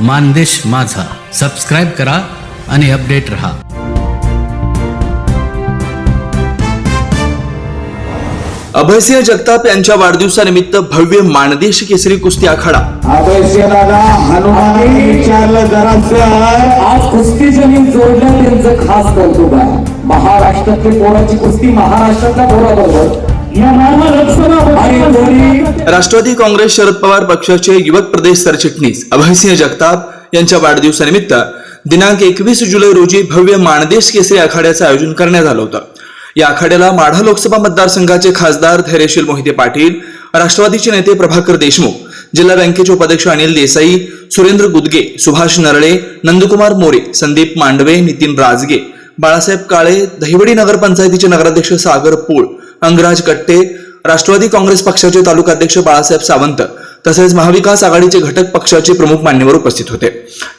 मानदेश माझा. सबस्क्राईब करा आणि अपडेट रहा. अभयसिंह जगताप यांच्या वाढदिवसानिमित्त भव्य माणदेश केसरी कुस्ती आखाडा. अभयसेनाला हनुमानी विचारलं जरासं आज कुस्ती जमीन जोडलं त्यांचं खास कौतुक आहे. महाराष्ट्रातली पोराची कुस्ती महाराष्ट्रातल्या पोराबरोबर. आणि कोणी राष्ट्रवादी काँग्रेस शरद पवार पक्षाचे युवक प्रदेश सरचिटणीस अभयसिंह जगताप यांच्या वाढदिवसानिमित्त दिनांक एकवीस जुलै रोजी भव्य माणदेश केसरी आखाड्याचं आयोजन करण्यात आलं होतं. या आखाड्याला माढा लोकसभा मतदारसंघाचे खासदार धैर्यशील मोहिते पाटील राष्ट्रवादीचे नेते प्रभाकर देशमुख जिल्हा बँकेचे उपाध्यक्ष अनिल देसाई सुरेंद्र गुदगे सुभाष नरळे नंदकुमार मोरे संदीप मांडवे नितीन राजगे बाळासाहेब काळे दहिवडी नगरपंचायतीचे नगराध्यक्ष सागर पोळ अंगराज कट्टे राष्ट्रवादी काँग्रेस पक्षाचे तालुकाध्यक्ष बाळासाहेब सावंत तसेच महाविकास आघाडीचे घटक पक्षाचे प्रमुख मान्यवर उपस्थित होते.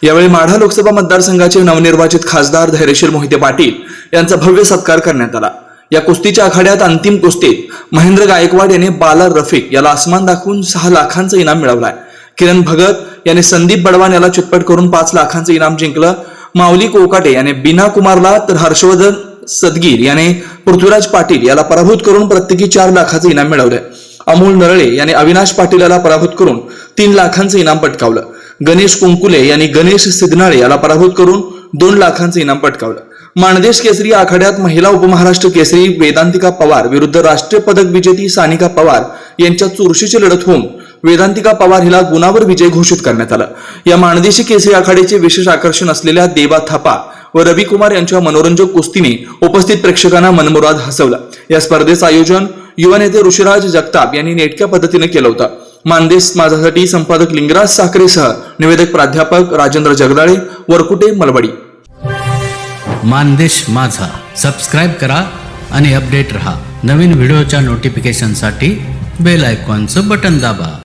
यावेळी माढा लोकसभा मतदारसंघाचे नवनिर्वाचित खासदार धैर्यशील मोहिते पाटील यांचा भव्य सत्कार करण्यात आला. या कुस्तीच्या आखाड्यात अंतिम कुस्तीत महेंद्र गायकवाड याने बाला रफिक याला आसमान दाखवून सहा लाखांचं इनाम मिळवलंय. किरण भगत याने संदीप बडवान याला चितपट करून पाच लाखांचं इनाम जिंकलं. माऊली कोकाटे याने बिना कुमारला तर हर्षवर्धन सदगीर याने पृथ्वीराज पाटील याला पराभूत करून प्रत्येकी चार लाखाचं इनाम मिळवलंय अमोल नरळे याने अविनाश पाटील याला पराभूत करून तीन लाखांचं इनाम पटकावलं. गणेश कुंकुले यांनी गणेश सिग्नाळे याला पराभूत करून दोन लाखांचं इनाम पटकावलं. माणदेश केसरी आखाड्यात महिला उपमहाराष्ट्र केसरी वेदांतिका पवार विरुद्ध राष्ट्रीय पदक विजेती सानिका पवार यांच्या चुरशीची लढत होऊन वेदांतिका पवार हिला गुणावर विजय घोषित करण्यात आला. या माणदेशी केसरी आखाड्याचे विशेष आकर्षण असलेल्या देवा थापा व रवी कुमार यांच्या मनोरंजक कुस्तीने उपस्थित प्रेक्षकांना मनमुराद हसवला. या स्पर्धेचं आयोजन युवा नेते ऋषिराज जगताप यांनी नेटक्या पद्धतीने केलं होतं. मानदेश माझ्यासाठी संपादक लिंगराज साखरेसह निवेदक प्राध्यापक राजेंद्र जगदाळे वरकुटे मलवडी. मानदेश माझा. सबस्क्राईब करा आणि अपडेट रहा. नवीन व्हिडिओच्या नोटिफिकेशनसाठी बेल आयकॉनचं बटन दाबा.